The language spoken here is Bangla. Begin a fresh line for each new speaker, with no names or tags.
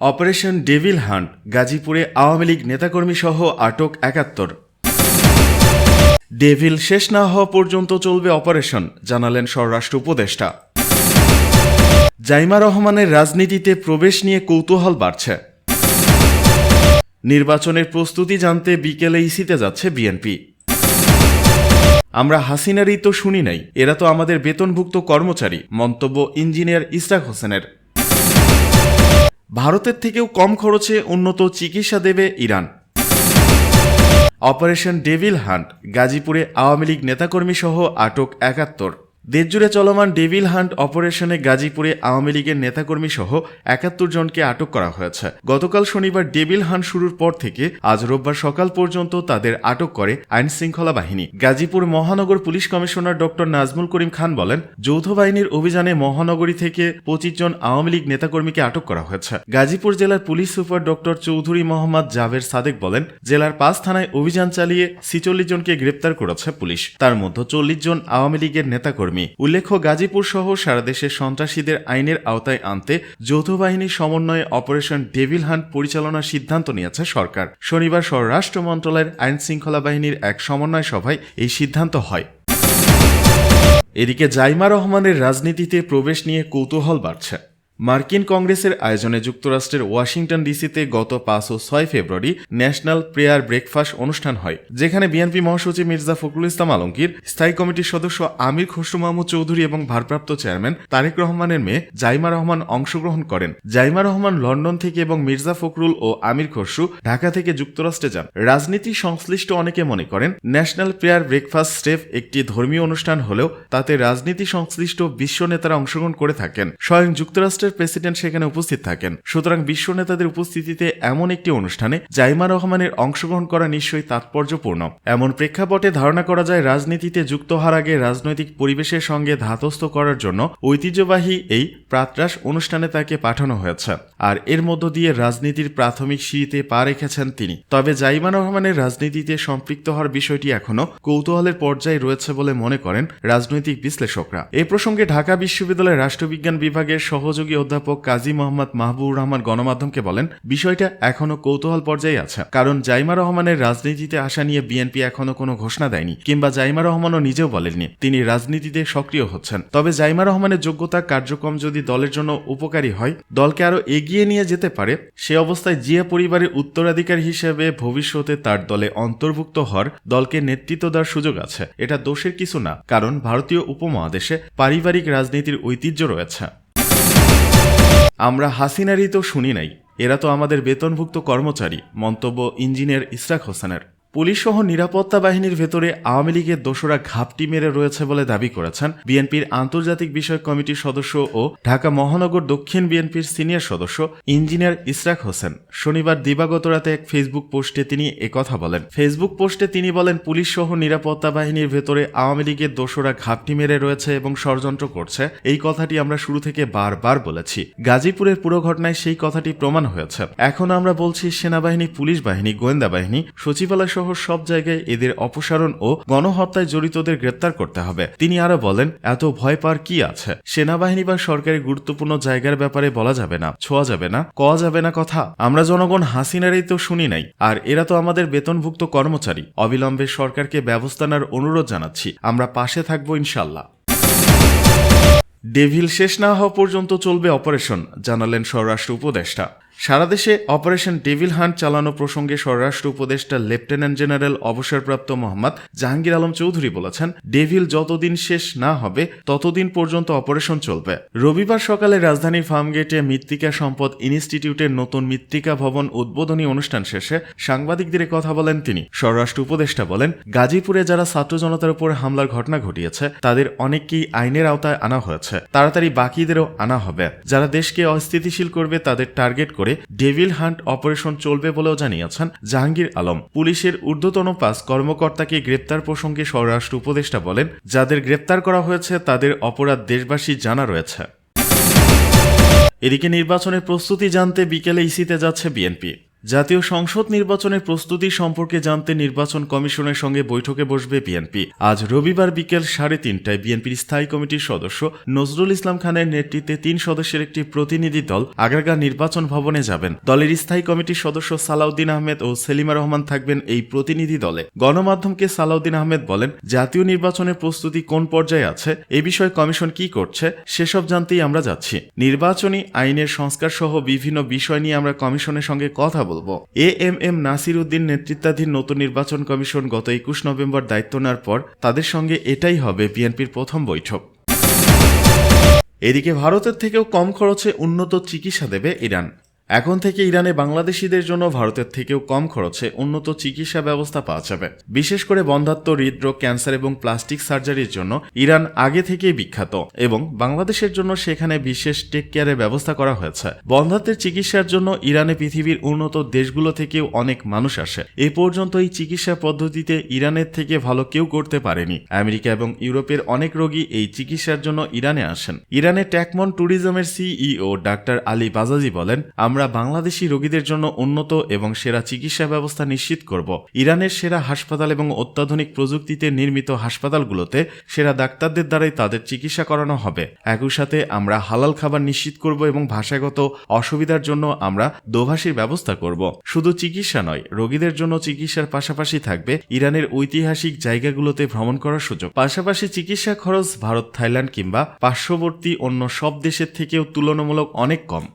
অপারেশন ডেভিল হান্ট, গাজীপুরে আওয়ামী লীগ নেতাকর্মী সহ আটক একাত্তর। ডেভিল শেষ না হওয়া পর্যন্ত চলবে অপারেশন, জানালেন স্বরাষ্ট্র উপদেষ্টা। জাইমা রহমানের রাজনীতিতে প্রবেশ নিয়ে কৌতূহল বাড়ছে। নির্বাচনের প্রস্তুতি জানতে বিকেলে ইসিতে যাচ্ছে বিএনপি। আমরা হাসিনারই তো শুনি নাই, এরা তো আমাদের বেতনভুক্ত কর্মচারী, মন্তব্য ইঞ্জিনিয়ার ইসরাক হোসেনের। ভারতের থেকেও কম খরচে উন্নত চিকিৎসা দেবে ইরান। অপারেশন ডেভিল হান্ট, গাজীপুরে আওয়ামী লীগ নেতাকর্মী সহ আটক একাত্তর। দেশজুড়ে চলমান ডেভিল হান্ট অপারেশনে গাজীপুরে আওয়ামী লীগের নেতাকর্মী সহ একাত্তর জনকে আটক করা হয়েছে। গতকাল শনিবার ডেভিল হান্ট শুরুর পর থেকে আজ রোববার সকাল পর্যন্ত তাদের আটক করে আইন শৃঙ্খলা বাহিনী। গাজীপুর মহানগর police commissioner doctor Nazmul Karim Khan বলেন, যৌথ বাহিনীর অভিযানে মহানগরী থেকে পঁচিশ জন আওয়ামী লীগ নেতাকর্মীকে আটক করা হয়েছে। গাজীপুর জেলার police super doctor Chowdhury Mohammad Javer Sadek বলেন, জেলার পাঁচ থানায় অভিযান চালিয়ে ছিচল্লিশ জনকে গ্রেপ্তার করেছে পুলিশ। তার মধ্যে চল্লিশ জন আওয়ামী লীগের নেতাকর্মী। উল্লেখ্য, গাজীপুর সহ সারা দেশে সন্ত্রাসীদের আইনের আওতায় আনতে যৌথ বাহিনীর সমন্বয়ে অপারেশন ডেভিল হান্ট পরিচালনার সিদ্ধান্ত নিয়েছে সরকার। শনিবার স্বরাষ্ট্র মন্ত্রণালয়ের আইন শৃঙ্খলা বাহিনীর এক সমন্বয় সভায় এই সিদ্ধান্ত হয়। এদিকে জাইমা রহমানের রাজনীতিতে প্রবেশ নিয়ে কৌতূহল বাড়ছে। মার্কিন কংগ্রেসের আয়োজনে যুক্তরাষ্ট্রের ওয়াশিংটন ডিসিতে গত পাঁচ ও ছয় ফেব্রুয়ারি ন্যাশনাল প্রেয়ার ব্রেকফাস্ট অনুষ্ঠান হয়, যেখানে বিএনপি মহাসচিব মির্জা ফখরুল ইসলাম আলমগীর, স্থায়ী কমিটির সদস্য আমির খসরু মাহমুদ চৌধুরী এবং ভারপ্রাপ্ত চেয়ারম্যান তারেক রহমানের মেয়ে জাইমা রহমান অংশগ্রহণ করেন। জাইমা রহমান লন্ডন থেকে এবং মির্জা ফখরুল ও আমির খসরু ঢাকা থেকে যুক্তরাষ্ট্রে যান। রাজনীতি সংশ্লিষ্ট অনেকে মনে করেন, ন্যাশনাল প্রেয়ার ব্রেকফাস্ট স্টেপ একটি ধর্মীয় অনুষ্ঠান হলেও তাতে রাজনীতি সংশ্লিষ্ট বিশ্ব নেতারা অংশগ্রহণ করে থাকেন। স্বয়ং যুক্তরাষ্ট্রের প্রেসিডেন্ট সেখানে উপস্থিত থাকেন। সুতরাং বিশ্ব নেতাদের উপস্থিতিতে এমন একটি অনুষ্ঠানে জাইমা রহমানের অংশগ্রহণ করা নিশ্চয়ই তাৎপর্যপূর্ণ। এমন প্রেক্ষাপটে ধারণা করা যায়, রাজনীতিতে যুক্ত হওয়ার আগে রাজনৈতিক পরিবেশের সঙ্গে ধাতস্থ করার জন্য ঐতিহ্যবাহী এই প্রাতরাস অনুষ্ঠানে তাকে পাঠানো হয়েছে। আর এর মধ্য দিয়ে রাজনীতির প্রাথমিক সিঁড়িতে পা রেখেছেন তিনি। তবে জাইমা রহমানের রাজনীতিতে সম্পৃক্ত হওয়ার বিষয়টি এখনও কৌতূহলের পর্যায়ে রয়েছে বলে মনে করেন রাজনৈতিক বিশ্লেষকরা। এ প্রসঙ্গে ঢাকা বিশ্ববিদ্যালয়ের রাষ্ট্রবিজ্ঞান বিভাগের সহযোগী অধ্যাপক কাজী মোহাম্মদ মাহবুবুর রহমান গণমাধ্যমকে বলেন, বিষয়টা এখনও কৌতূহল পর্যায়ে আছে। কারণ জাইমা রহমানের রাজনীতিতে আসা নিয়ে বিএনপি এখনও কোনো ঘোষণা দেয়নি, কিংবা জাইমা রহমানও নিজেও বলেননি, তিনি রাজনীতিতে সক্রিয় হচ্ছেন। তবে জাইমা রহমানের যোগ্যতা কার্যক্রম যদি দলের জন্য উপকারী হয়, দলকে আরও এগিয়ে নিয়ে যেতে পারে, সে অবস্থায় জিয়া পরিবারের উত্তরাধিকার হিসেবে ভবিষ্যতে তার দলে অন্তর্ভুক্ত হওয়ার দলকে নেতৃত্ব দেওয়ার সুযোগ আছে। এটা দোষের কিছু না, কারণ ভারতীয় উপমহাদেশে পারিবারিক রাজনীতির ঐতিহ্য রয়েছে। আমরা হাসিনারই তো শুনি নাই এরা তো আমাদের বেতনভুক্ত কর্মচারী মন্তব্য ইঞ্জিনিয়ার ইসরাক হোসেনের। পুলিশ সহ নিরাপত্তা বাহিনীর ভেতরে আওয়ামী লীগের দোসরা ঘাপটি মেরে রয়েছে বলে দাবি করেছেন বিএনপির আন্তর্জাতিক বিষয়ক কমিটির সদস্য ও ঢাকা মহানগর দক্ষিণ বিএনপির সিনিয়র সদস্য ইঞ্জিনিয়ার ইসরাক হোসেন। শনিবার দিবাগত রাতে এক ফেসবুক পোস্টে তিনি একথা বলেন। ফেসবুক পোস্টে তিনি বলেন পুলিশ সহ নিরাপত্তা বাহিনীর ভেতরে আওয়ামী লীগের দোসরা ঘাপটি মেরে রয়েছে এবং ষড়যন্ত্র করছে। এই কথাটি আমরা শুরু থেকে বারবার বলেছি। গাজীপুরের পুরো ঘটনায় সেই কথাটি প্রমাণ হয়েছে। এখন আমরা বলছি, সেনাবাহিনী, পুলিশ বাহিনী, গোয়েন্দা বাহিনী, সচিবালয় সহ সব জায়গায় এদের অপসারণ ও গণহত্যায় জড়িতদের গ্রেপ্তার করতে হবে। তিনি আরও বলেন, এত ভয় পার কি আছে? সেনাবাহিনী বা সরকারি গুরুত্বপূর্ণ জায়গার ব্যাপারে বলা যাবে না, ছোঁয়া যাবে না কওয়া যাবে না কথা। আমরা জনগণ হাসিনারই তো শুনি নাই, আর এরা তো আমাদের বেতনভুক্ত কর্মচারী। অবিলম্বে সরকারকে ব্যবস্থা নেওয়ার অনুরোধ জানাচ্ছি। আমরা পাশে থাকব ইনশাল্লাহ ডেভিল শেষ না হওয়া পর্যন্ত চলবে অপারেশন, জানালেন স্বরাষ্ট্র উপদেষ্টা। সারা দেশে অপারেশন ডেভিল হান্ট চালানো প্রসঙ্গে স্বরাষ্ট্র উপদেষ্টা লেফটেন্যান্ট জেনারেল অবসরপ্রাপ্ত মোহাম্মদ জাহাঙ্গীর আলম চৌধুরী বলেছেন, ডেভিল যতদিন শেষ না হবে, ততদিন পর্যন্ত অপারেশন চলবে। রবিবার সকালে রাজধানীর ফার্মগেটে মৃত্তিকা সম্পদ ইনস্টিটিউটের নতুন মৃত্তিকা ভবন উদ্বোধনী অনুষ্ঠান শেষে সাংবাদিকদের কথা বলেন তিনি। স্বরাষ্ট্র উপদেষ্টা বলেন, গাজীপুরে যারা ছাত্র জনতার উপর হামলার ঘটনা ঘটিয়েছে, তাদের অনেককেই আইনের আওতায় আনা হয়েছে। তাড়াতাড়ি বাকিদেরও আনা হবে। যারা দেশকে অস্থিতিশীল করবে, তাদের টার্গেট করে ডেভিল হান্ট অপারেশন চলবে বলেও জানিয়েছেন জাহাঙ্গীর আলম। পুলিশের ঊর্ধ্বতন পাস কর্মকর্তাকে গ্রেপ্তার প্রসঙ্গে স্বরাষ্ট্র উপদেষ্টা বলেন, যাদের গ্রেপ্তার করা হয়েছে তাদের অপরাধ দেশবাসী জানা রয়েছে। এদিকে নির্বাচনের প্রস্তুতি জানতে বিকেলে ইসিতে যাচ্ছে বিএনপি। জাতীয় সংসদ নির্বাচনের প্রস্তুতি সম্পর্কে জানতে নির্বাচন কমিশনের সঙ্গে বৈঠকে বসবে বিএনপি। আজ রবিবার বিকেল সাড়ে তিনটায় বিএনপির স্থায়ী কমিটির সদস্য নজরুল ইসলাম খানের নেতৃত্বে তিন সদস্যের একটি প্রতিনিধি দল আগারগাঁ নির্বাচন ভবনে যাবেন। দলের স্থায়ী কমিটির সদস্য সালাউদ্দিন আহমেদ ও সেলিমা রহমান থাকবেন এই প্রতিনিধি দলে। গণমাধ্যমকে সালাউদ্দিন আহমেদ বলেন, জাতীয় নির্বাচনের প্রস্তুতি কোন পর্যায়ে আছে, এ বিষয়ে কমিশন কি করছে, সেসব জানতেই আমরা যাচ্ছি। নির্বাচনী আইনের সংস্কার সহ বিভিন্ন বিষয় নিয়ে আমরা কমিশনের সঙ্গে কথা বলব। A M M Nasir Uddin নেতৃত্বাধীন নতুন নির্বাচন কমিশন গত একুশ নভেম্বর দায়িত্ব নেওয়ার পর তাদের সঙ্গে এটাই হবে বিএনপির প্রথম বৈঠক। এদিকে ভারতের থেকেও কম খরচে উন্নত চিকিৎসা দেবে ইরান। এখন থেকে ইরানে বাংলাদেশিদের জন্য ভারতের থেকেও কম খরচে উন্নত চিকিৎসা ব্যবস্থা পাওয়া যাবে। বিশেষ করে বন্ধাত্ম হৃদরোগ, ক্যান্সার এবং প্লাস্টিক সার্জারির জন্য ইরান আগে থেকেই বিখ্যাত এবং বাংলাদেশের জন্য সেখানে বিশেষ টেক কেয়ারের ব্যবস্থা করা হয়েছে। বন্ধাত্বের চিকিৎসার জন্য ইরানে পৃথিবীর উন্নত দেশগুলো থেকেও অনেক মানুষ আসে। এ পর্যন্ত এই চিকিৎসা পদ্ধতিতে ইরানের থেকে ভালো কেউ করতে পারেনি। আমেরিকা এবং ইউরোপের অনেক রোগী এই চিকিৎসার জন্য ইরানে আসেন। ইরানের ট্যাকমন ট্যুরিজমের সিইও ডাক্তার আলী বাজাজি বলেন আমরা বাংলাদেশি রোগীদের জন্য উন্নত এবং সেরা চিকিৎসা ব্যবস্থা নিশ্চিত করব। ইরানের সেরা হাসপাতাল এবং অত্যাধুনিক প্রযুক্তিতে নির্মিত হাসপাতালগুলোতে সেরা ডাক্তারদের দ্বারাই তাদের চিকিৎসা করানো হবে। একই সাথে আমরা হালাল খাবার নিশ্চিত করব এবং ভাষাগত অসুবিধার জন্য আমরা দোভাষীর ব্যবস্থা করব। শুধু চিকিৎসা নয়, রোগীদের জন্য চিকিৎসার পাশাপাশি থাকবে ইরানের ঐতিহাসিক জায়গাগুলোতে ভ্রমণ করার সুযোগ। পাশাপাশি চিকিৎসা খরচ ভারত, থাইল্যান্ড কিংবা পার্শ্ববর্তী অন্য সব দেশের থেকেও তুলনামূলক অনেক কম।